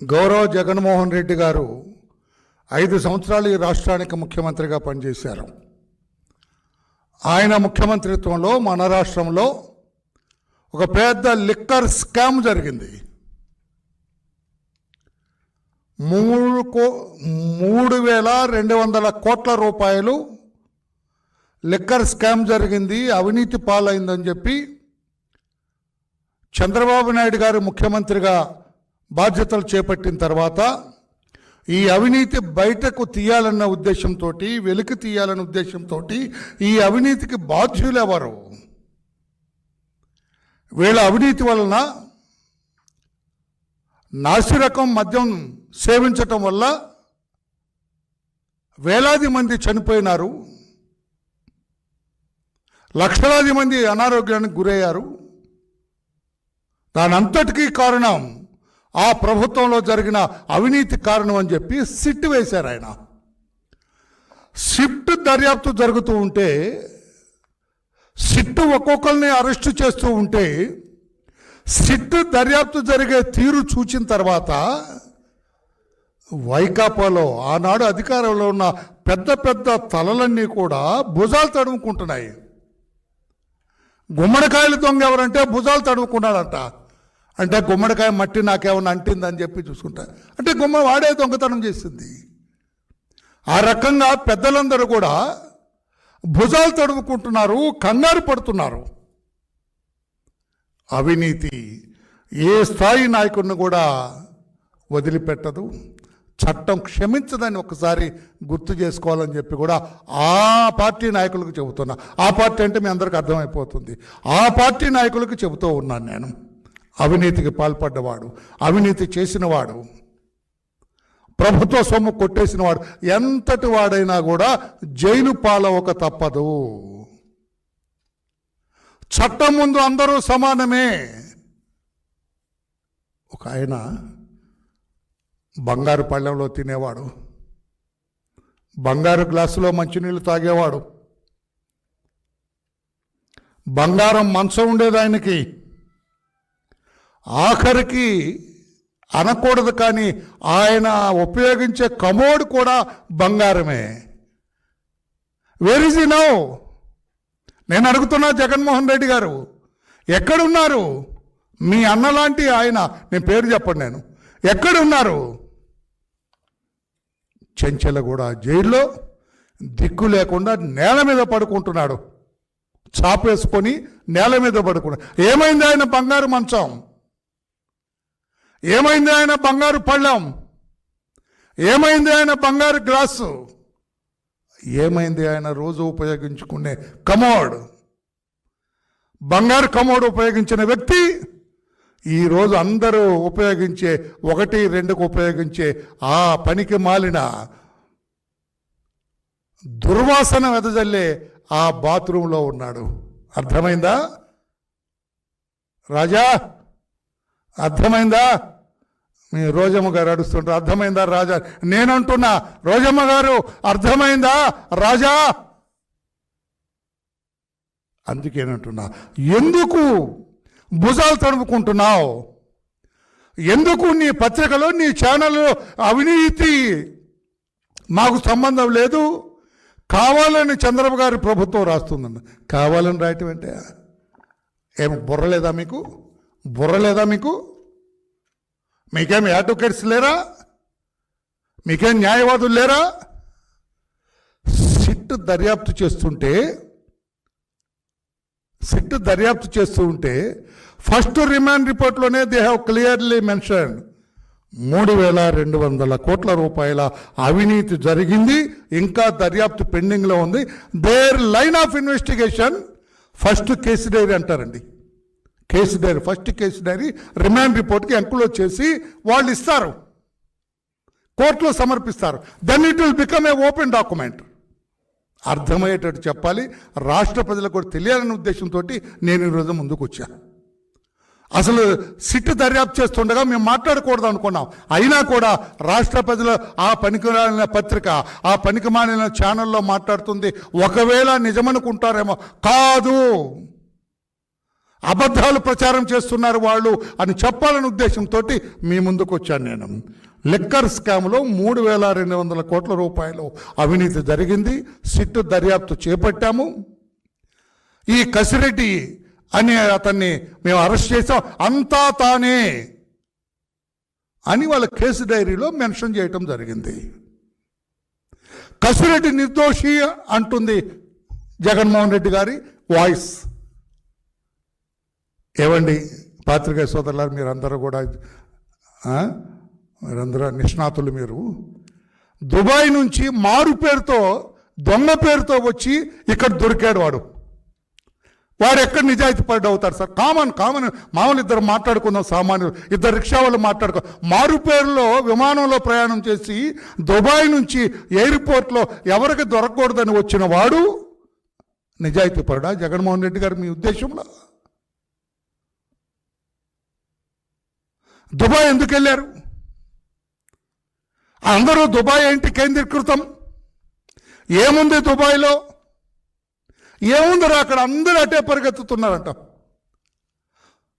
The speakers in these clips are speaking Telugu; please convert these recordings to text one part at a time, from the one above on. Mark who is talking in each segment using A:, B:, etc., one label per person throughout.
A: గౌరవ జగన్మోహన్ రెడ్డి గారు ఐదు సంవత్సరాలు ఈ రాష్ట్రానికి ముఖ్యమంత్రిగా పనిచేశారు. ఆయన ముఖ్యమంత్రిత్వంలో మన రాష్ట్రంలో ఒక పెద్ద లిక్కర్ స్కామ్ జరిగింది. మూడు కో మూడు వేల రెండు వందల కోట్ల రూపాయలు లిక్కర్ స్కామ్ జరిగింది అవినీతి పాలైందని చెప్పి చంద్రబాబు నాయుడు గారు ముఖ్యమంత్రిగా బాధ్యతలు చేపట్టిన తర్వాత ఈ అవినీతి బయటకు తీయాలన్న ఉద్దేశంతో వెలికి తీయాలన్న ఉద్దేశంతో ఈ అవినీతికి బాధ్యులు ఎవరు? వీళ్ళ అవినీతి వలన నాసిరకం మద్యం సేవించటం వల్ల వేలాది మంది చనిపోయినారు. లక్షలాది మంది అనారోగ్యానికి గురయ్యారు. దాని అంతటికీ కారణం ఆ ప్రభుత్వంలో జరిగిన అవినీతి కారణం అని చెప్పి సిట్ వేశారు ఆయన. సిట్ దర్యాప్తు జరుగుతూ ఉంటే సిట్ ఒక్కొక్కరిని అరెస్టు చేస్తూ ఉంటే సిట్ దర్యాప్తు జరిగే తీరు చూచిన తర్వాత వైకాపాలో ఆనాడు అధికారంలో ఉన్న పెద్ద పెద్ద తలలన్నీ కూడా భుజాలు తడుముకుంటున్నాయి. గుమ్మడికాయలు దొంగ ఎవరంటే భుజాలు తడుముకున్నాడంట. అంటే గుమ్మడికాయ మట్టి నాకేమన్నా అంటిందని చెప్పి చూసుకుంటా. అంటే గుమ్మ వాడే దొంగతనం చేసింది. ఆ రకంగా పెద్దలందరూ కూడా భుజాలు తడుముకుంటున్నారు కంగారు పడుతున్నారు. అవినీతి ఏ స్థాయి నాయకుడిని కూడా వదిలిపెట్టదు. చట్టం క్షమించదని ఒకసారి గుర్తు చేసుకోవాలని చెప్పి కూడా ఆ పార్టీ నాయకులకు చెబుతున్నా. ఆ పార్టీ అంటే మీ అందరికి అర్థమైపోతుంది. ఆ పార్టీ నాయకులకు చెబుతూ ఉన్నాను నేను. అవినీతికి పాల్పడ్డవాడు అవినీతి చేసినవాడు ప్రభుత్వ సొమ్ము కొట్టేసినవాడు ఎంతటి వాడైనా కూడా జైలు పాలవక తప్పదు. చట్టం ముందు అందరూ సమానమే. ఒక ఆయన బంగారు పళ్ళెంలో తినేవాడు బంగారు గ్లాసులో మంచినీళ్ళు తాగేవాడు బంగారం మంచం ఉండేది ఆయనకి ఆఖరికి అనకూడదు కానీ ఆయన ఉపయోగించే కమోడ్ కూడా బంగారమే. వేర్ ఇస్ ఈ నౌ నేను అడుగుతున్నా జగన్మోహన్ రెడ్డి గారు ఎక్కడున్నారు? మీ అన్నలాంటి ఆయన నేను పేరు చెప్పండి నేను ఎక్కడున్నారు? చెంచెలగూడ జైల్లో దిక్కు లేకుండా నేల మీద పడుకుంటున్నాడు. చాపేసుకొని నేల మీద పడుకున్నాడు ఏమైంది ఆయన బంగారు మంచం? ఏమైంది ఆయన బంగారు పళ్ళం? ఏమైంది ఆయన బంగారు గ్లాసు? ఏమైంది ఆయన రోజు ఉపయోగించుకునే కమోడ్? బంగారు కమోడ్ ఉపయోగించిన వ్యక్తి ఈరోజు అందరూ ఉపయోగించే ఒకటి రెండుకు ఉపయోగించే ఆ పనికి మాలిన దుర్వాసన వెదజల్లే ఆ బాత్రూంలో ఉన్నాడు. అర్థమైందా? రాజా అర్థమైందా? మీ రోజమ్మ గారు అడుస్తుంటారు అర్థమైందా రాజా? నేనంటున్నా రోజమ్మ గారు అర్థమైందా? రాజా? అందుకేనంటున్నా ఎందుకు భుజాలు తడుపుకుంటున్నావు ఎందుకు నీ పత్రికలో నీ ఛానల్లో అవినీతి మాకు సంబంధం లేదు? కావాలని చంద్రబాబు గారి ప్రభుత్వం రాస్తుందండి కావాలని రాయటం అంటే ఏం బుర్రలేదా మీకు? బుర్రలేదా మీకు? మీకేం అడ్వకేట్స్ లేరా? మీకేం న్యాయవాదులు లేరా? సిట్ దర్యాప్తు చేస్తుంటే సిట్ దర్యాప్తు చేస్తూ ఉంటే ఫస్ట్ రిమాండ్ రిపోర్ట్లోనే దే హ్యావ్ క్లియర్లీ మెన్షన్ మూడు వేల రెండు వందల కోట్ల రూపాయల అవినీతి జరిగింది ఇంకా దర్యాప్తు పెండింగ్లో ఉంది. There line of investigation first case diary అంటారండి. Case diary first case diary remand రిపోర్ట్కి enclose చేసి వాళ్ళు ఇస్తారు. కోర్టులో సమర్పిస్తారు. Then it will become a open document అర్థమయ్యేటట్టు చెప్పాలి. రాష్ట్ర ప్రజలకు కూడా తెలియాలనే ఉద్దేశంతో నేను ఈరోజు ముందుకు వచ్చాను అసలు సిట్ దర్యాప్తు చేస్తుండగా మేము మాట్లాడకూడదు అనుకున్నాం. అయినా కూడా రాష్ట్ర ప్రజలు ఆ పనికిమాలిన పత్రిక ఆ పనికిమాలిన ఛానల్లో మాట్లాడుతుంది. ఒకవేళ నిజమనుకుంటారేమో కాదు. అబద్ధాలు ప్రచారం చేస్తున్నారు వాళ్ళు అని చెప్పాలనే ఉద్దేశంతో మీ ముందుకు వచ్చాను నేను. లిక్కర్ స్కామ్లో మూడు వేల రెండు వందల కోట్ల రూపాయలు అవినీతి జరిగింది. సిట్టు దర్యాప్తు చేపట్టాము. ఈ కసిరెడ్డి అనే అతన్ని మేము అరెస్ట్ చేసాం అంతా తానే అని వాళ్ళ కేసు డైరీలో మెన్షన్ చేయటం జరిగింది. కసిరెడ్డి నిర్దోషి అంటుంది జగన్మోహన్ రెడ్డి గారి వాయిస్. ఏవండి పాత్రికేయ సోదరులారు మీరందరూ కూడా మీరందరూ నిష్ణాతులు మీరు. దుబాయ్ నుంచి మారు పేరుతో దొంగ పేరుతో వచ్చి ఇక్కడ దొరికాడు వాడు. వాడు ఎక్కడ నిజాయితీ పడ్డ అవుతారు సార్? కామన్ కామన్ మామూలు ఇద్దరు మాట్లాడుకుందాం సామాన్యులు. ఇద్దరు రిక్షా వాళ్ళు మాట్లాడుకో. మారు పేరులో విమానంలో ప్రయాణం చేసి దుబాయ్ నుంచి ఎయిర్పోర్ట్లో ఎవరికి దొరకకూడదని వచ్చిన వాడు నిజాయితీ పడ్డా జగన్మోహన్ రెడ్డి గారు మీ ఉద్దేశంలో? దుబాయ్ ఎందుకు వెళ్ళారు? అందరూ దుబాయ్ ఏంటి కేంద్రీకృతం? ఏముంది దుబాయ్లో? ఏముందిరా అక్కడ అందరూ అటే పరిగెత్తుతున్నారంట.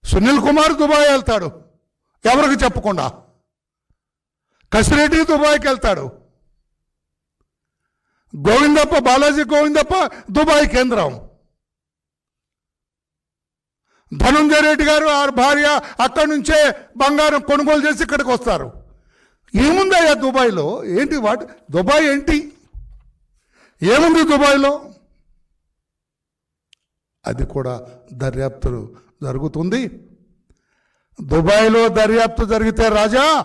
A: సునీల్ కుమార్ దుబాయ్ వెళ్తాడు. ఎవరికి చెప్పకుండా? కసిరెడ్డి దుబాయ్కి వెళ్తాడు. గోవిందప్ప బాలాజీ గోవిందప్ప దుబాయ్ కేంద్రం. ధనుంజయ రెడ్డి గారు ఆ భార్య అక్కడి నుంచే బంగారం కొనుగోలు చేసి ఇక్కడికి వస్తారు. ఏముందయ్యా దుబాయ్లో? ఏంటి వాటి దుబాయ్ ఏంటి? ఏముంది దుబాయ్లో? అది కూడా దర్యాప్తు జరుగుతుంది. దుబాయ్లో దర్యాప్తు జరిగితే రాజా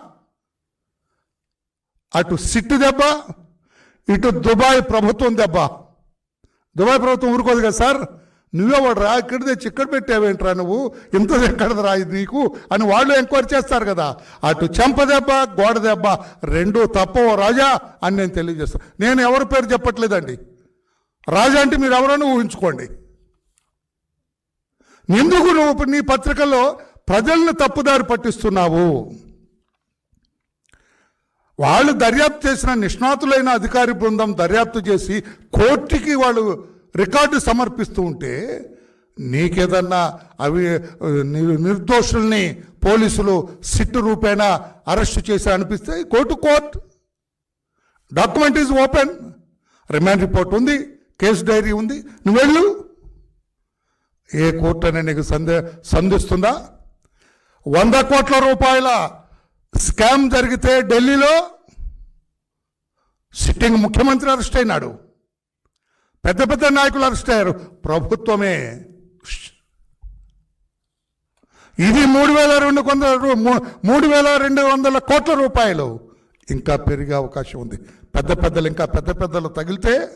A: అటు సిట్టు దెబ్బ ఇటు దుబాయ్ ప్రభుత్వం దెబ్బ. దుబాయ్ ప్రభుత్వం ఊరుకోదు కదా సార్? నువ్వే వాడు రా ఇక్కడ తెచ్చి ఇక్కడ పెట్టావేంట్రా నువ్వు? ఇంత ఎక్కడది రా ఇది నీకు? అని వాళ్ళు ఎంక్వైరీ చేస్తారు కదా. అటు చెంప దెబ్బ గోడ దెబ్బ రెండూ తప్పవు రాజా అని నేను తెలియజేస్తాను నేను ఎవరి పేరు చెప్పట్లేదండి. రాజా అంటే మీరు ఎవరైనా ఊహించుకోండి. ఎందుకు నువ్వు నీ పత్రికల్లో ప్రజల్ని తప్పుదారి పట్టిస్తున్నావు? వాళ్ళు దర్యాప్తు చేసిన నిష్ణాతులైన అధికారి బృందం దర్యాప్తు చేసి కోర్టుకి వాళ్ళు రికార్డు సమర్పిస్తూ ఉంటే నీకేదన్నా అవి నిర్దోషుల్ని పోలీసులు సిట్టు రూపేణా అరెస్ట్ చేసి అనిపిస్తే court court. Document is open. Remand report ఉంది కేసు డైరీ ఉంది. నువ్వు వెళ్ళు. ఏ కోర్టు అనేది నీకు సందే సంధిస్తుందా? వంద కోట్ల రూపాయల స్కామ్ జరిగితే ఢిల్లీలో సిట్టింగ్ ముఖ్యమంత్రి అరెస్ట్ అయినాడు. పెద్ద పెద్ద నాయకులు అరెస్ట్ అయ్యారు. ప్రభుత్వమే. ఇది మూడు వేల రెండు వందల మూడు వేల రెండు వందల కోట్ల రూపాయలు. ఇంకా పెరిగే అవకాశం ఉంది. పెద్ద పెద్దలు ఇంకా పెద్ద పెద్దలు తగిలితే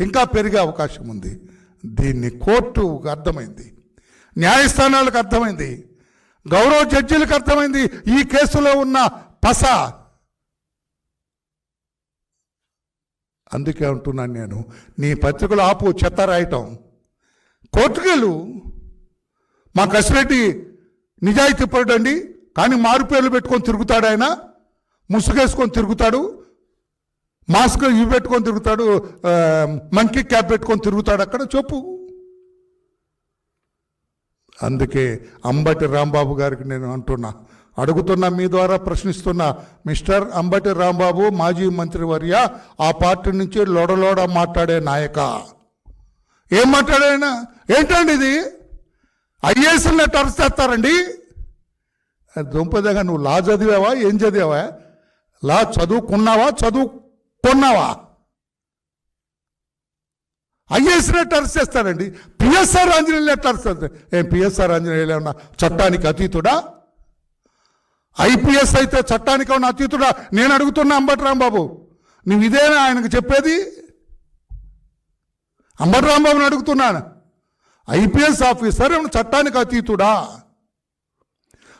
A: ఇంకా పెరిగే అవకాశం ఉంది. దీన్ని కోర్టుకు అర్థమైంది. న్యాయస్థానాలకు అర్థమైంది. గౌరవ జడ్జీలకు అర్థమైంది. ఈ కేసులో ఉన్న పస అందుకే అంటున్నాను నేను నీ పత్రికలు ఆపు చెత్త రాయటం. కోర్టుకెళ్ళు. మా కసిరెడ్డి నిజాయితీ పరుడండి కానీ మారు పేర్లు పెట్టుకొని తిరుగుతాడు ఆయన. ముసుగేసుకొని తిరుగుతాడు. మాస్క్ ఇవి పెట్టుకొని తిరుగుతాడు మంకీ క్యాప్ పెట్టుకొని తిరుగుతాడు. అక్కడ చెప్పు. అందుకే అంబటి రాంబాబు గారికి నేను అంటున్నా. అడుగుతున్న మీ ద్వారా ప్రశ్నిస్తున్న మిస్టర్ అంబటి రాంబాబు మాజీ మంత్రివర్య ఆ పార్టీ నుంచి లోడలోడ మాట్లాడే నాయక. ఏం మాట్లాడాయన ఏంటండి ఇది? ఐఏఎస్ని టర్స్ చేస్తారండి? దుంపదగా నువ్వు లా చదివావా? ఏం చదివావా? లా చదువుకున్నావా? చదువుకున్నావా? ఐఏఎస్ని టర్స్ చేస్తారండి. పిఎస్ఆర్ ఆంజనేయులే ఎట్లా చేస్తారు. ఏం పిఎస్ఆర్ ఆంజనేయులు ఏమన్నా చట్టానికి అతీతుడా? ఐపీఎస్ అయితే చట్టానికి ఉన్న అతీతుడా? నేను అడుగుతున్నా అంబటి రాంబాబు. నువ్వు ఇదేనా ఆయనకు చెప్పేది? అంబటి రాంబాబుని అడుగుతున్నాను. ఐపీఎస్ ఆఫీసర్ చట్టానికి అతీతుడా?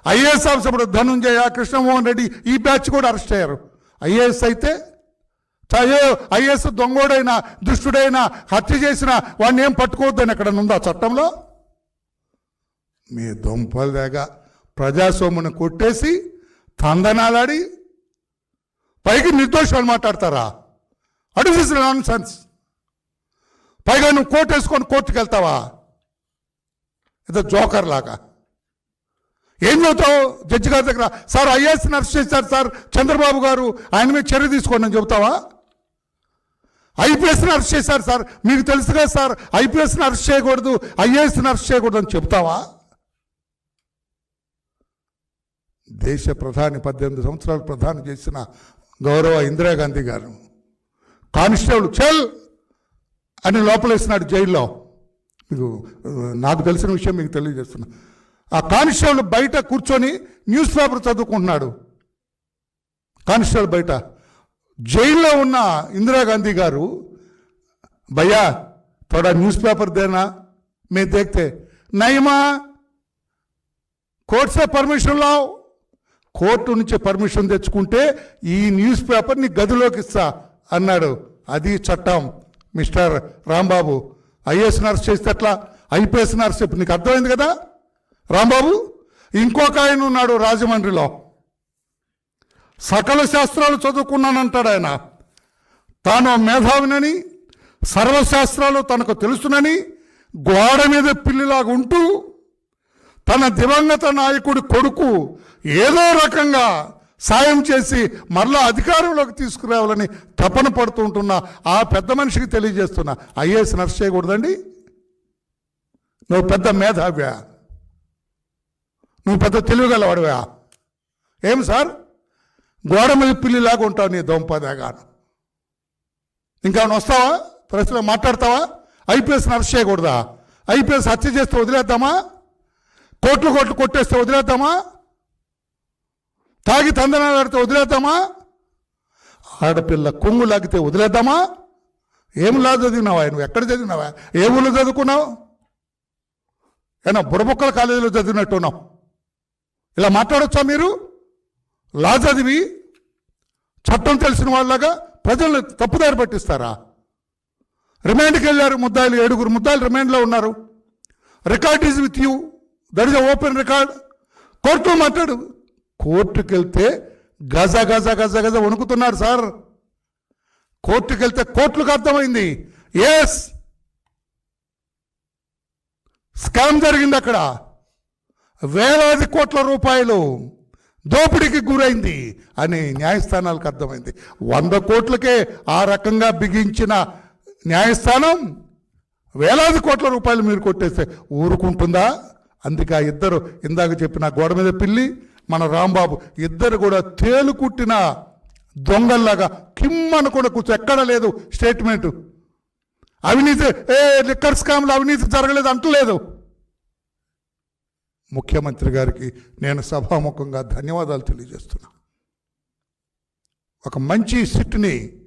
A: ఐఏఎస్ ఆఫీసర్ ఇప్పుడు ధనుంజయ కృష్ణమోహన్ రెడ్డి ఈ బ్యాచ్ కూడా అరెస్ట్ అయ్యారు. ఐఏఎస్ అయితే అయ్యో ఐఏఎస్ దొంగోడైనా దుష్టుడైనా హత్య చేసిన వాడిని ఏం పట్టుకోవద్దని ఎక్కడ ఉందా చట్టంలో? మీ దొంపల ప్రజాస్వామ్యం కొట్టేసి తందనాలాడి పైకి నిర్దోషాలు మాట్లాడతారా? అడిగిస్ నాన్ సెన్స్ పైగా నువ్వు కోర్టు వేసుకొని కోర్టుకు వెళ్తావా? ఏదో జోకర్ లాగా. ఏం చెబుతావు? జడ్జి గారి దగ్గర సార్ ఐఏఎస్ని అరెస్ట్ చేశారు సార్ చంద్రబాబు గారు ఆయన మీద చర్య తీసుకోండి అని చెబుతావా? ఐపీఎస్ని అరెస్ట్ చేశారు సార్ మీకు తెలుసు కదా సార్ ఐపీఎస్ని అరెస్ట్ చేయకూడదు ఐఏఎస్ని అరెస్ట్ చేయకూడదు అని చెప్తావా దేశ ప్రధాని పద్దెనిమిది సంవత్సరాలు ప్రధాని చేసిన గౌరవ ఇందిరాగాంధీ గారు. కానిస్టేబుల్ చెల్! అని లోపలేసినాడు జైల్లో. మీకు నాకు తెలిసిన విషయం మీకు తెలియజేస్తున్నా. ఆ కానిస్టేబుల్ బయట కూర్చొని న్యూస్ పేపర్ చదువుకుంటున్నాడు. కానిస్టేబుల్ బయట. జైల్లో ఉన్న ఇందిరాగాంధీ గారు భయ్యా తోడా న్యూస్ పేపర్ దేనా? మేము దేక్తే. నయమా కోర్ట్ పర్మిషన్ లావు. కోర్టు నుంచి పర్మిషన్ తెచ్చుకుంటే ఈ న్యూస్ పేపర్ని గదిలోకి ఇస్తా అన్నాడు. అది చట్టం. మిస్టర్ రాంబాబు ఐఏఎస్ నర్స్ చేస్తే అట్లా ఐపీఎస్ నర్స్ ఇప్పుడు నీకు అర్థమైంది కదా? రాంబాబు ఇంకొక ఆయన ఉన్నాడు రాజమండ్రిలో. సకల శాస్త్రాలు చదువుకున్నానంటాడు ఆయన. తాను మేధావినని సర్వశాస్త్రాలు తనకు తెలుసునని గోడ మీద పిల్లిలాగా ఉంటూ తన దివంగత నాయకుడి కొడుకు ఏదో రకంగా సాయం చేసి మరలా అధికారంలోకి తీసుకురావాలని తపన పడుతుంటున్న ఆ పెద్ద మనిషికి తెలియజేస్తున్నా. ఐఏఎస్ నర్స్ చేయకూడదండి. నువ్వు పెద్ద మేధావ్యా. నువ్వు పెద్ద తెలివిగలవాడివా. ఏం సార్? గోడ మీద పిల్లిలాగా ఉంటావు నీ దొంపదేగాను. ఇంకా వస్తావా? ప్రశ్నలు మాట్లాడతావా? ఐపీఎస్ నర్స్ చేయకూడదా? ఐపీఎస్ హత్య చేస్తే వదిలేద్దామా? కోట్లు కోట్లు కొట్టేస్తే వదిలేద్దామా? తాగి తందనాలు ఆడితే వదిలేద్దామా? ఆడపిల్ల కొంగు లాగితే వదిలేద్దామా? ఏం లా చదివినావా? నువ్వు ఎక్కడ చదివినావా? ఏ ఊళ్ళో చదువుకున్నావు? ఏనా బుడబొక్కల కాలేజీలో చదివినట్టున్నావు? ఇలా మాట్లాడొచ్చా మీరు? లా చదివి చట్టం తెలిసిన వాళ్ళగా ప్రజల్ని తప్పుదారి పట్టిస్తారా? రిమాండ్కి వెళ్ళారు ముద్దాయిలు ఏడుగురు ముద్దాయిలు రిమాండ్లో ఉన్నారు. Record is with you. That is open record. కోర్టులో మాట్లాడు. కోర్టుకి వెళ్తే గజ గజ గజ గజ వణుకుతున్నారు సార్. కోర్టుకి వెళ్తే కోర్టులకు అర్థమైంది. ఎస్ స్కామ్ జరిగింది అక్కడ. వేలాది కోట్ల రూపాయలు దోపిడీకి గురైంది అని న్యాయస్థానాలకు అర్థమైంది. వంద కోట్లకే ఆ రకంగా బిగించిన న్యాయస్థానం వేలాది కోట్ల రూపాయలు మీరు కొట్టేస్తే ఊరుకుంటుందా? అందుకే ఆ ఇద్దరు ఇందాక చెప్పిన గోడ మీద పిల్లి మన రాంబాబు ఇద్దరు కూడా తేలు కుట్టిన దొంగల్లాగా కిమ్మను కూడా కూర్చో ఎక్కడ లేదు స్టేట్మెంటు అవినీతి ఏ లిక్కర్ స్కామ్లు అవినీతి జరగలేదు అంటలేదు. ముఖ్యమంత్రి గారికి నేను సభాముఖంగా ధన్యవాదాలు తెలియజేస్తున్నా. ఒక మంచి సిట్ని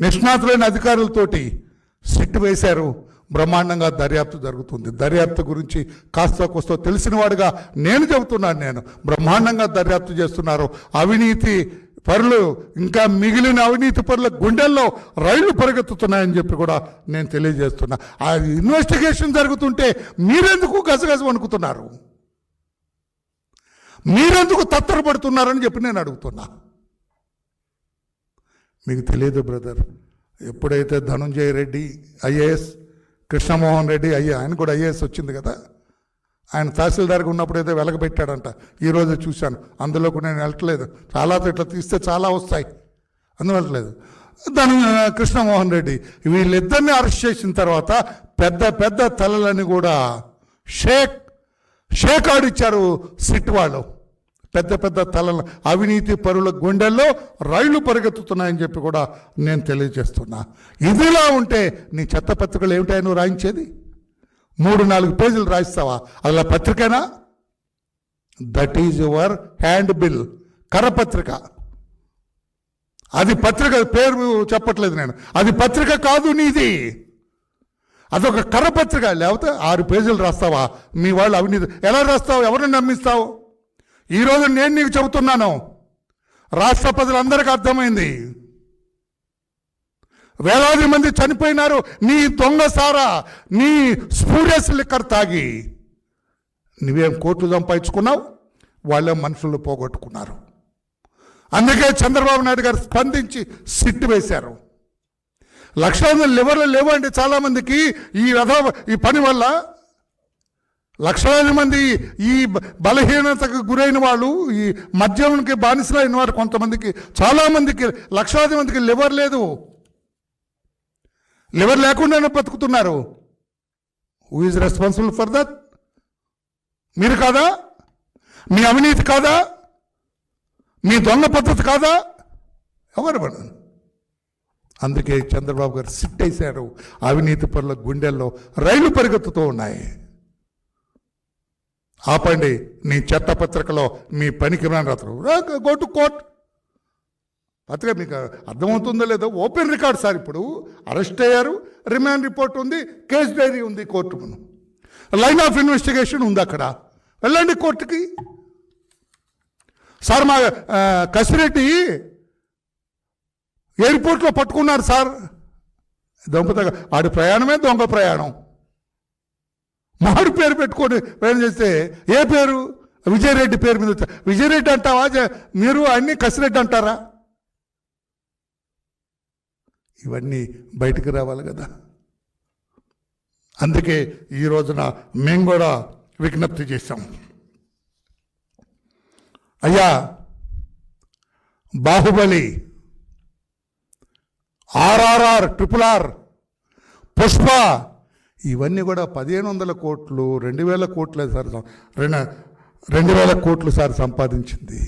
A: నిష్ణాతులైన అధికారులతోటి సిట్ వేశారు. బ్రహ్మాండంగా దర్యాప్తు జరుగుతుంది. దర్యాప్తు గురించి కాస్త కోస్తో తెలిసినవాడుగా నేను చెబుతున్నాను నేను. బ్రహ్మాండంగా దర్యాప్తు చేస్తున్నారు. అవినీతి పరులు ఇంకా మిగిలిన అవినీతి పరుల గుండెల్లో రైళ్ళు పరిగెత్తుతున్నాయని చెప్పి కూడా నేను తెలియజేస్తున్నా. ఆ ఇన్వెస్టిగేషన్ జరుగుతుంటే మీరెందుకు గజగజ వణుకుతున్నారు? మీరెందుకు తత్తరపడుతున్నారని చెప్పి నేను అడుగుతున్నా. మీకు తెలియదు బ్రదర్ ఎప్పుడైతే ధనుంజయ రెడ్డి ఐఏఎస్ కృష్ణమోహన్ రెడ్డి అయ్యే ఆయన కూడా ఐఏఎస్ వచ్చింది కదా. ఆయన తహసీల్దార్గా అయితే వెలగబెట్టాడంట ఈరోజు చూశాను. అందులో కూడా నేను వెళ్ళట్లేదు. చాలా ఇట్లా తీస్తే చాలా వస్తాయి. అందువల్లలేదు దాని కృష్ణమోహన్ రెడ్డి వీళ్ళిద్దరిని అరెస్ట్ చేసిన తర్వాత పెద్ద పెద్ద తలలని కూడా షేక్ షేక్ ఆడిచ్చారు సిట్ వాళ్ళు పెద్ద పెద్ద తలల అవినీతి పరుల గుండెల్లో రైళ్ళు పరిగెత్తుతున్నాయని చెప్పి కూడా నేను తెలియజేస్తున్నా. ఇదిలా ఉంటే నీ చెత్త పత్రికలు ఏమిటాయి నువ్వు రాయించేది? మూడు నాలుగు పేజీలు రాయిస్తావా? అలా పత్రికేనా? That is your hand bill కరపత్రిక. అది పత్రిక పేరు చెప్పట్లేదు నేను. అది పత్రిక కాదు నీది. అదొక కరపత్రిక. లేకపోతే ఆరు పేజీలు రాస్తావా? మీ వాళ్ళు అవినీతి. ఎలా రాస్తావు? ఎవరిని నమ్మిస్తావు? ఈరోజు నేను నీకు చెబుతున్నాను. రాష్ట్ర ప్రజలందరికీ అర్థమైంది. వేలాది మంది చనిపోయినారు. నీ దొంగ సారా నీ స్పూరియస్ లిక్కర్ తాగి. నువ్వేం కోట్లు సంపాదించుకున్నావు? వాళ్ళే మనుషులు పోగొట్టుకున్నారు. అందుకే చంద్రబాబు నాయుడు గారు స్పందించి సిట్టు వేశారు. లక్షలాది లివర్లు లేవండి చాలామందికి ఈ రథ ఈ పని వల్ల. లక్షలాది మంది ఈ బలహీనతకు గురైన వాళ్ళు ఈ మద్యంకి బానిసలైన వారు కొంతమందికి చాలామందికి లక్షలాది మందికి లివర్ లేదు. లివర్ లేకుండానే బతుకుతున్నారు who is responsible for that మీరు కాదా? మీ అవినీతి కాదా? మీ దొంగ పద్ధతి కాదా? ఎవరు పడదు అందుకే చంద్రబాబు గారు సిట్ వేశారు అవినీతి పనుల గుండెల్లో రైలు పరిగెత్తుతూ ఉన్నాయి. ఆపండి. నీ చెత్త పత్రికలో మీ పనికి రాత్రు గో టు కోర్ట్ పత్రిక మీకు అర్థమవుతుందో లేదో ఓపెన్ రికార్డ్ సార్ ఇప్పుడు. అరెస్ట్ అయ్యారు రిమాండ్ రిపోర్ట్ ఉంది కేస్ డైరీ ఉంది కోర్టు ముందు. లైన్ ఆఫ్ ఇన్వెస్టిగేషన్ ఉంది అక్కడ. వెళ్ళండి కోర్టుకి. సార్ మా కసిరెడ్డి ఎయిర్పోర్ట్లో పట్టుకున్నారు సార్. దొంగ ఆడి ప్రయాణమే దొంగ ప్రయాణం. మారు పేరు పెట్టుకొని ప్రయాణం చేస్తే ఏ పేరు? విజయరెడ్డి పేరు మీద విజయరెడ్డి అంటావా? మీరు అన్ని కసిరెడ్డి అంటారా? ఇవన్నీ బయటకు రావాలి కదా. అందుకే ఈ రోజున మేము కూడా విజ్ఞప్తి చేశాం. అయ్యా Baahubali RRR triple R Pushpa ఇవన్నీ కూడా పదిహేను వందల కోట్లు రెండు వేల కోట్లే సార్ రెండు రెండు వేల కోట్లు సార్ సంపాదించింది.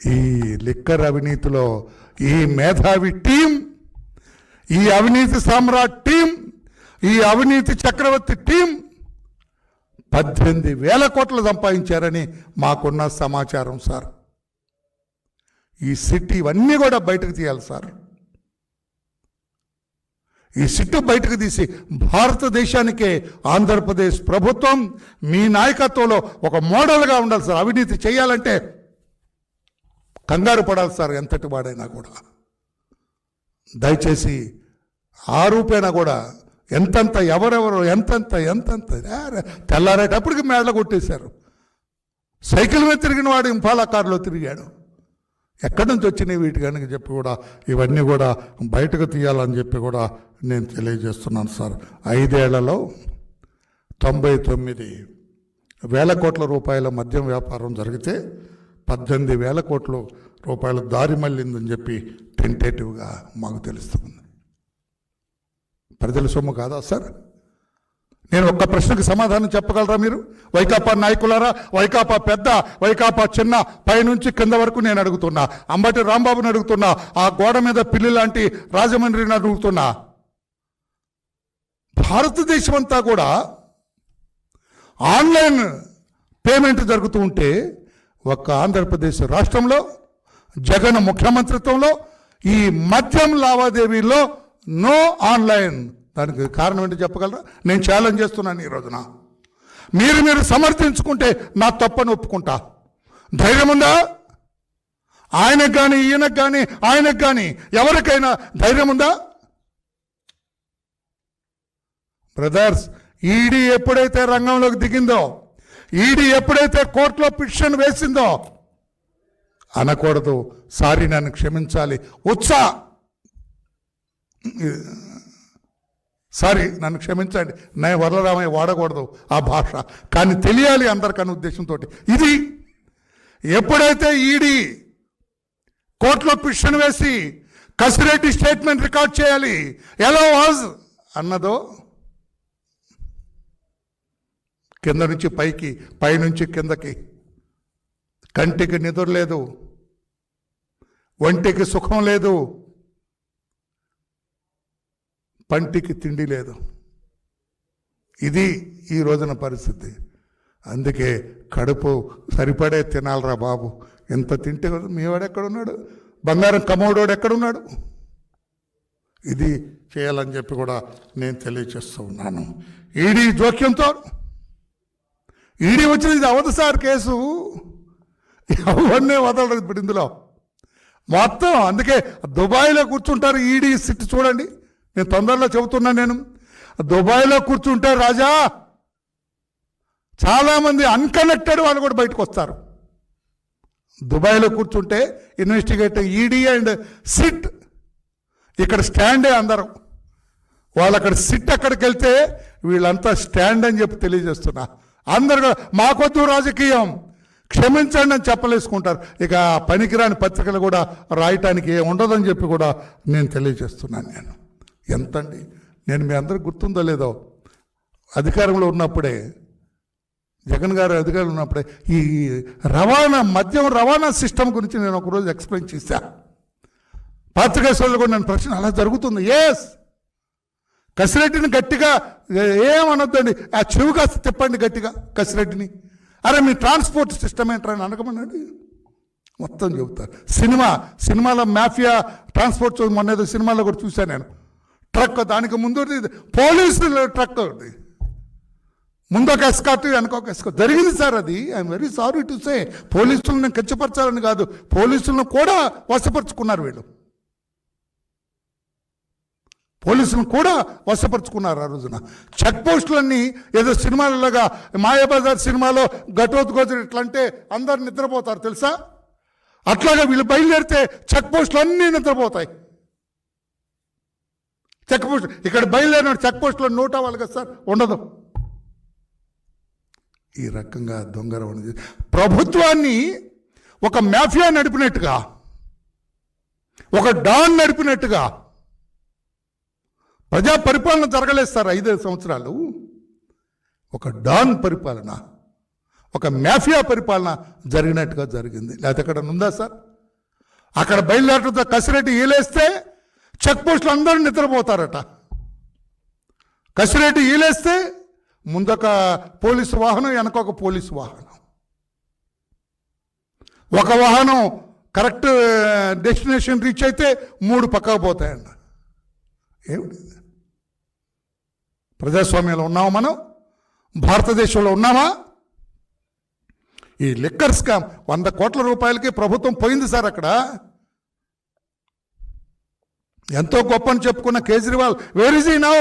A: ఈ లిక్కర్ అవినీతిలో ఈ మేధావి టీం ఈ అవినీతి సామ్రాట్ టీం ఈ అవినీతి చక్రవర్తి టీం పద్దెనిమిది వేల కోట్లు సంపాదించారని మాకున్న సమాచారం సార్. ఈ సిటీ ఇవన్నీ కూడా బయటకు తీయాలి సార్. ఈ సిట్టు బయటకు తీసి భారతదేశానికే ఆంధ్రప్రదేశ్ ప్రభుత్వం మీ నాయకత్వంలో ఒక మోడల్గా ఉండాలి సార్. అవినీతి చేయాలంటే కంగారు పడాలి సార్ ఎంతటి వాడైనా కూడా. దయచేసి ఆ రూపేణా కూడా ఎంతంత ఎవరెవరు ఎంతంత ఎంతంత తెల్లారేటప్పటికి మేడలు కొట్టేశారు. సైకిల్ మీద తిరిగిన వాడు ఇంఫాలా కారులో తిరిగాడు. ఎక్కడి నుంచి వచ్చినాయి వీటి వీటికని చెప్పి కూడా ఇవన్నీ కూడా బయటకు తీయాలని చెప్పి కూడా నేను తెలియజేస్తున్నాను సార్. ఐదేళ్ళలో తొంభై తొమ్మిది వేల కోట్ల రూపాయల మద్యం వ్యాపారం జరిగితే పద్దెనిమిది వేల కోట్ల రూపాయల దారి మళ్ళిందని చెప్పి టెంటేటివ్గా మాకు తెలుస్తుంది. ప్రజల సొమ్ము కాదా సార్? నేను ఒక్క ప్రశ్నకు సమాధానం చెప్పగలరా మీరు? వైకాపా నాయకులారా? వైకాపా పెద్ద వైకాపా చిన్న పైనుంచి కింద వరకు నేను అడుగుతున్నా. అంబటి రాంబాబుని అడుగుతున్నా. ఆ గోడ మీద పిల్లి లాంటి రాజమండ్రిని అడుగుతున్నా. భారతదేశం అంతా కూడా ఆన్లైన్ పేమెంట్ జరుగుతూ ఉంటే ఒక్క ఆంధ్రప్రదేశ్ రాష్ట్రంలో జగన్ ముఖ్యమంత్రిత్వంలో ఈ మద్యం లావాదేవీల్లో నో ఆన్లైన్. దానికి కారణం ఏంటి చెప్పగలరా? నేను ఛాలెంజ్ చేస్తున్నాను ఈ రోజున. మీరు మీరు సమర్థించుకుంటే నా తప్పని ఒప్పుకుంటా. ధైర్యం ఉందా? ఆయనకు కానీ ఈయనకు కానీ ఆయనకు కానీ ఎవరికైనా ధైర్యం ఉందా? బ్రదర్స్ ఈడీ ఎప్పుడైతే రంగంలోకి దిగిందో ఈడీ ఎప్పుడైతే కోర్టులో పిటిషన్ వేసిందో అనకూడదు. సారీ నన్ను క్షమించాలి. ఉత్సా! సారీ నన్ను క్షమించండి. నేను వరలరామయ్య వాడకూడదు ఆ భాష. కానీ తెలియాలి అందరికనే ఉద్దేశంతో ఇది ఎప్పుడైతే ఈడీ కోర్టులో పిషన్ వేసి కసిరెడ్డి స్టేట్మెంట్ రికార్డ్ చేయాలి ఎలా వాజ్ అన్నదో కింద నుంచి పైకి పైనుంచి కిందకి. కంటికి నిద్ర లేదు ఒంటికి సుఖం లేదు పంటికి తిండి లేదు. ఇది ఈ రోజున పరిస్థితి. అందుకే కడుపు సరిపడే తినాలరా బాబు. ఎంత తింటే మీవాడు ఎక్కడున్నాడు? బంగారం కమోడోడు ఎక్కడున్నాడు? ఇది చేయాలని చెప్పి కూడా నేను తెలియచేస్తూ ఉన్నాను. ఈడీ జోక్యంతో ఈడీ వచ్చింది ఇది అవదు సార్ కేసు. ఎవరినే వదలరు ఇప్పుడు ఇందులో? మొత్తం అందుకే దుబాయ్లో కూర్చుంటారు ఈడీ సిట్ చూడండి. నేను తొందరలో చెబుతున్నాను నేను. దుబాయ్లో కూర్చుంటే రాజా చాలామంది అన్కనెక్టెడ్ వాళ్ళు కూడా బయటకు వస్తారు. దుబాయ్లో కూర్చుంటే ఇన్వెస్టిగేటర్ ఈడీ అండ్ సిట్ ఇక్కడ స్టాండే అందరం. వాళ్ళు అక్కడ సిట్ అక్కడికి వెళ్తే వీళ్ళంతా స్టాండ్ అని చెప్పి తెలియజేస్తున్నా. అందరు మాకొద్దు రాజకీయం క్షమించండి అని చెప్పలేసుకుంటారు. ఇక పనికిరాని పత్రికలు కూడా రాయటానికి ఉండదని చెప్పి కూడా నేను తెలియజేస్తున్నాను నేను. ఎంతండి? నేను మీ అందరికి గుర్తుందో లేదో? అధికారంలో ఉన్నప్పుడే జగన్ గారు అధికారులు ఉన్నప్పుడే ఈ రవాణా మద్యం రవాణా సిస్టమ్ గురించి నేను ఒకరోజు ఎక్స్ప్లెయిన్ చేశా. పాత్రికా కూడా నన్ను ప్రశ్న అలా జరుగుతుంది. ఎస్ కసిరెడ్డిని గట్టిగా ఏమనొద్దండి? ఆ చెవి కాస్త తిప్పండి గట్టిగా కసిరెడ్డిని. అరే మీ ట్రాన్స్పోర్ట్ సిస్టమ్ ఏంట్రా అని అనకమనండి మొత్తం చెబుతారు సినిమా సినిమాలో మాఫియా ట్రాన్స్పోర్ట్ మొన్న ఏదో సినిమాలో కూడా చూశాను నేను. ట్రక్ దానికి ముందు పోలీసుల ట్రక్ ఒకటి ముందు ఒక ఎస్కాట్ వెనక ఒక ఎస్కాట్ జరిగింది సార్ అది. I'm very sorry to say పోలీసులను కించపరచాలని కాదు పోలీసులను కూడా వశపరుచుకున్నారు వీళ్ళు. పోలీసులను కూడా వశపరుచుకున్నారు ఆ రోజున. చెక్ పోస్టులన్నీ ఏదో సినిమాలలాగా మాయాబజార్ సినిమాలో ఘటోత్ ఇట్లా అంటే అందరు నిద్రపోతారు తెలుసా? అట్లాగా వీళ్ళు బయలుదేరితే చెక్ పోస్టులు అన్నీ నిద్రపోతాయి. Check post. ఇక్కడ బయలుదేరిన చెక్ పోస్ట్లో నోట్ అవ్వాలి కదా సార్ ఉండదు. ఈ రకంగా దొంగ రవాణా చేసి ప్రభుత్వాన్ని ఒక మాఫియా నడిపినట్టుగా ఒక డాన్ నడిపినట్టుగా ప్రజా పరిపాలన జరగలేదు సార్ ఐదు సంవత్సరాలు. ఒక డాన్ పరిపాలన ఒక మాఫియా పరిపాలన జరిగినట్టుగా జరిగింది. లేకపోతే అక్కడ ఉందా సార్? అక్కడ బయలుదేరడంతో కసిరెడ్డి ఏలేస్తే చెక్ పోస్టులు అందరూ నిద్రపోతారట. కసిరెడ్డి ఈలేస్తే ముందొక పోలీసు వాహనం వెనకొక పోలీసు వాహనం. ఒక వాహనం కరెక్ట్ డెస్టినేషన్ రీచ్ అయితే మూడు పక్కకు పోతాయండి ఏమిటి ప్రజాస్వామ్యంలో ఉన్నామా మనం? భారతదేశంలో ఉన్నామా? ఈ లిక్కర్ స్కామ్ వంద కోట్ల రూపాయలకి ప్రభుత్వం పోయింది సార్ అక్కడ. ఎంతో గొప్ప అని చెప్పుకున్న Kejriwal where is he now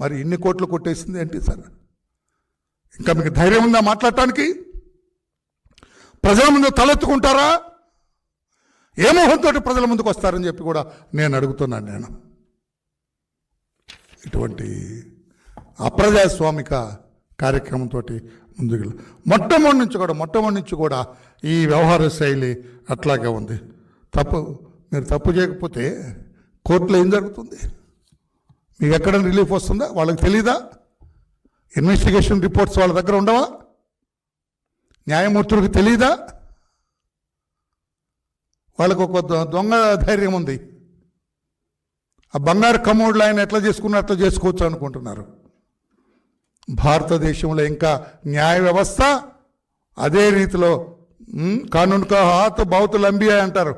A: మరి ఇన్ని కోట్లు కొట్టేసింది ఏంటి సార్? ఇంకా మీకు ధైర్యం ఉందా మాట్లాడటానికి? ప్రజల ముందు తలెత్తుకుంటారా? ఏ మొహంతో ప్రజల ముందుకు వస్తారని చెప్పి కూడా నేను అడుగుతున్నాను నేను. ఇటువంటి అప్రజాస్వామిక కార్యక్రమంతో ముందుకు మొట్టమొదటి నుంచి కూడా మొట్టమొదటి నుంచి కూడా ఈ వ్యవహార శైలి అట్లాగే ఉంది. తప్పు మీరు తప్పు చేయకపోతే కోర్టులో ఏం జరుగుతుంది? మీకు ఎక్కడ రిలీఫ్ వస్తుందా? వాళ్ళకి తెలీదా? ఇన్వెస్టిగేషన్ రిపోర్ట్స్ వాళ్ళ దగ్గర ఉండవా? న్యాయమూర్తులకు తెలీదా? వాళ్ళకు ఒక దొంగ ధైర్యం ఉంది. ఆ బంగారు కమోడ్లు ఆయన ఎట్లా చేసుకున్నా అట్లా చేసుకోవచ్చు అనుకుంటున్నారు. భారతదేశంలో ఇంకా న్యాయ వ్యవస్థ అదే రీతిలో ఉమ్, కానూన్ కా హాత్ బౌత్ లంబియా అంటారు.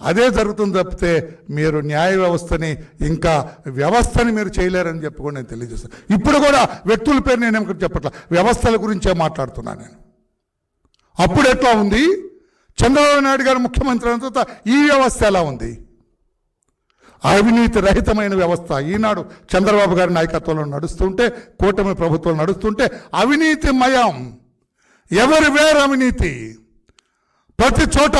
A: అదే జరుగుతుంది తప్పితే మీరు న్యాయ వ్యవస్థని ఇంకా వ్యవస్థని మీరు చేయలేరని చెప్పి కూడా నేను తెలియజేస్తాను. ఇప్పుడు కూడా వ్యక్తుల పేరు నేను ఏమిటి చెప్పట్లా? వ్యవస్థల గురించే మాట్లాడుతున్నాను నేను. అప్పుడు ఎట్లా ఉంది? చంద్రబాబు నాయుడు గారు ముఖ్యమంత్రి అయిన తర్వాత ఈ వ్యవస్థ ఎలా ఉంది? అవినీతి రహితమైన వ్యవస్థ. ఈనాడు చంద్రబాబు గారి నాయకత్వంలో నడుస్తుంటే కూటమి ప్రభుత్వం నడుస్తుంటే అవినీతిమయం. ఎవరి వేరు అవినీతి? ప్రతి చోట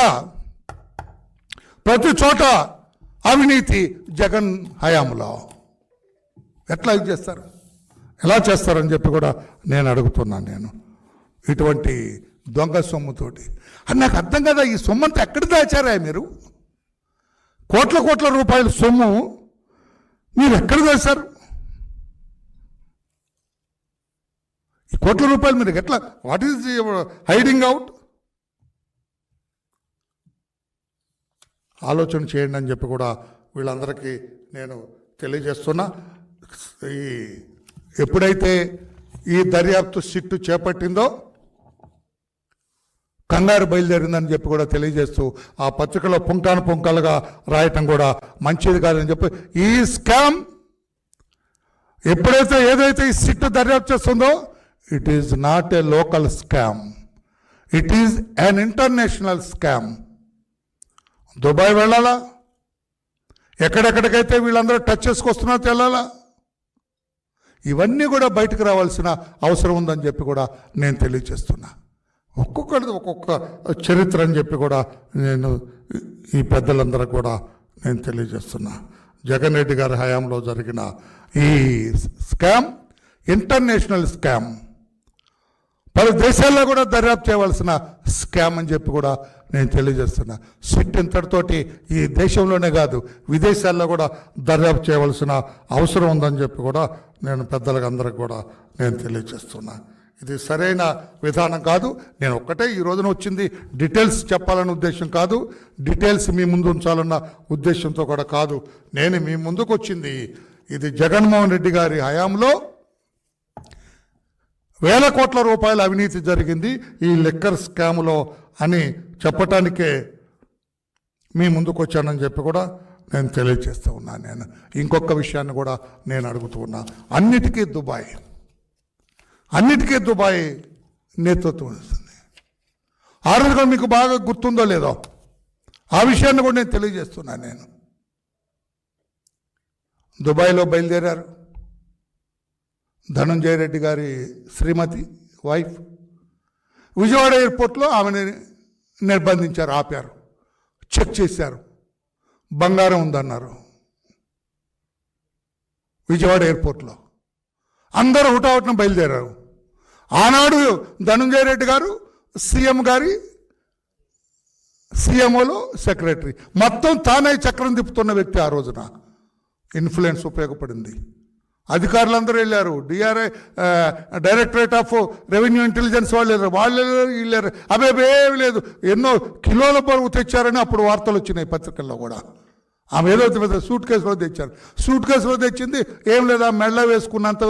A: ప్రతి చోట అవినీతి జగన్ హయాంలో. ఎట్లా ఇది చేస్తారు? ఎలా చేస్తారని చెప్పి కూడా నేను అడుగుతున్నాను నేను. ఇటువంటి దొంగ సొమ్ముతోటి. అది నాకు అర్థం కదా? ఈ సొమ్ము అంతా ఎక్కడ దాచారా మీరు? కోట్ల కోట్ల రూపాయల సొమ్ము మీరు ఎక్కడ దాచారు? ఈ కోట్ల రూపాయలు మీరు ఎట్లా వాట్ ఈస్ హైడింగ్ అవుట్ ఆలోచన చేయండి అని చెప్పి కూడా వీళ్ళందరికీ నేను తెలియజేస్తున్నా. ఈ ఎప్పుడైతే ఈ దర్యాప్తు సిట్టు చేపట్టిందో కంగారు బయలుదేరిందని చెప్పి కూడా తెలియజేస్తూ ఆ పత్రికలో పుంకాను పుంకాలుగా రాయటం కూడా మంచిది కాదని చెప్పి ఈ స్కామ్ ఎప్పుడైతే ఏదైతే ఈ సిట్టు దర్యాప్తు చేస్తుందో it is not a local scam it is an international scam Dubai వెళ్ళాలా? ఎక్కడెక్కడికైతే వీళ్ళందరూ టచ్ చేసుకొస్తున్నారో తెల్లాలా? ఇవన్నీ కూడా బయటకు రావాల్సిన అవసరం ఉందని చెప్పి కూడా నేను తెలియజేస్తున్నా. ఒక్కొక్కటి ఒక్కొక్క చరిత్ర అని చెప్పి కూడా నేను ఈ పెద్దలందరూ కూడా నేను తెలియజేస్తున్నా. జగన్ రెడ్డి గారి హయాంలో జరిగిన ఈ స్కామ్ ఇంటర్నేషనల్ స్కామ్ పలు దేశాల్లో కూడా దర్యాప్తు చేయవలసిన స్కామ్ అని చెప్పి కూడా నేను తెలియజేస్తున్నా. సిట్ ఇంతటితోటి ఈ దేశంలోనే కాదు విదేశాల్లో కూడా దర్యాప్తు చేయవలసిన అవసరం ఉందని చెప్పి కూడా నేను పెద్దలకు అందరికి కూడా నేను తెలియజేస్తున్నా. ఇది సరైన విధానం కాదు. నేను ఒక్కటే ఈ రోజున వచ్చింది. డీటెయిల్స్ చెప్పాలనే ఉద్దేశం కాదు. డీటెయిల్స్ మీ ముందు ఉంచాలన్న ఉద్దేశంతో కూడా కాదు. నేను మీ ముందుకు వచ్చింది. ఇది జగన్మోహన్ రెడ్డి గారి హయాంలో వేల కోట్ల రూపాయల అవినీతి జరిగింది ఈ లిక్కర్ స్కాములో అని చెప్పటానికే మీ ముందుకు వచ్చానని చెప్పి కూడా నేను తెలియజేస్తూ ఉన్నాను నేను. ఇంకొక విషయాన్ని కూడా నేను అడుగుతూ ఉన్నా. అన్నిటికీ దుబాయ్. అన్నిటికీ దుబాయ్ నేతృత్వం ఇస్తుంది ఆరోగ్యం మీకు బాగా గుర్తుందో లేదో ఆ విషయాన్ని కూడా నేను తెలియజేస్తున్నాను నేను. దుబాయ్లో బయలుదేరారు. ధనంజయ రెడ్డి గారి శ్రీమతి వైఫ్ విజయవాడ ఎయిర్పోర్ట్లో ఆమెని నిర్బంధించారు ఆపారు చెక్ చేశారు. బంగారం ఉందన్నారు. విజయవాడ ఎయిర్పోర్ట్లో అందరూ హుటాహుటిన బయలుదేరారు. ఆనాడు ధనంజయ రెడ్డి గారు సీఎం గారి సీఎంఓలో సెక్రటరీ. మొత్తం తానే చక్రం తిప్పుతున్న వ్యక్తి ఆ రోజున. ఇన్ఫ్లుయెన్స్ ఉపయోగపడింది. అధికారులందరూ వెళ్ళారు. DRI directorate of revenue intelligence వాళ్ళు వెళ్ళారు. వాళ్ళు వెళ్ళారు. వెళ్ళారు అబే లేదు. ఎన్నో కిలోల బరువు తెచ్చారని అప్పుడు వార్తలు వచ్చినాయి పత్రికల్లో కూడా. ఆమె ఏదో పెద్ద సూట్ కేసులో తెచ్చారు. సూట్ కేసులో తెచ్చింది ఏం లేదు? ఆ మెళ్ళ వేసుకున్నంత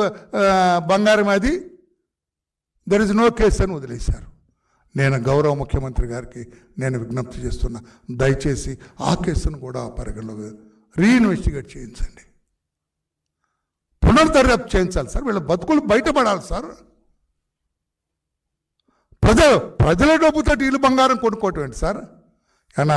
A: బంగారం అది? దెర్ ఇస్ నో కేసు అని వదిలేశారు. నేను గౌరవ ముఖ్యమంత్రి గారికి నేను విజ్ఞప్తి చేస్తున్నా దయచేసి ఆ కేసును కూడా పరిగణలో రీఇన్వెస్టిగేట్ చేయించండి. పునర్దర్యాప్తు చేయించాలి సార్ వీళ్ళ బతుకులు బయటపడాలి సార్. ప్రజలు ప్రజల డబ్బుతో ఇల్లు బంగారం కొనుక్కోవటం ఏంటి సార్? ఏమన్నా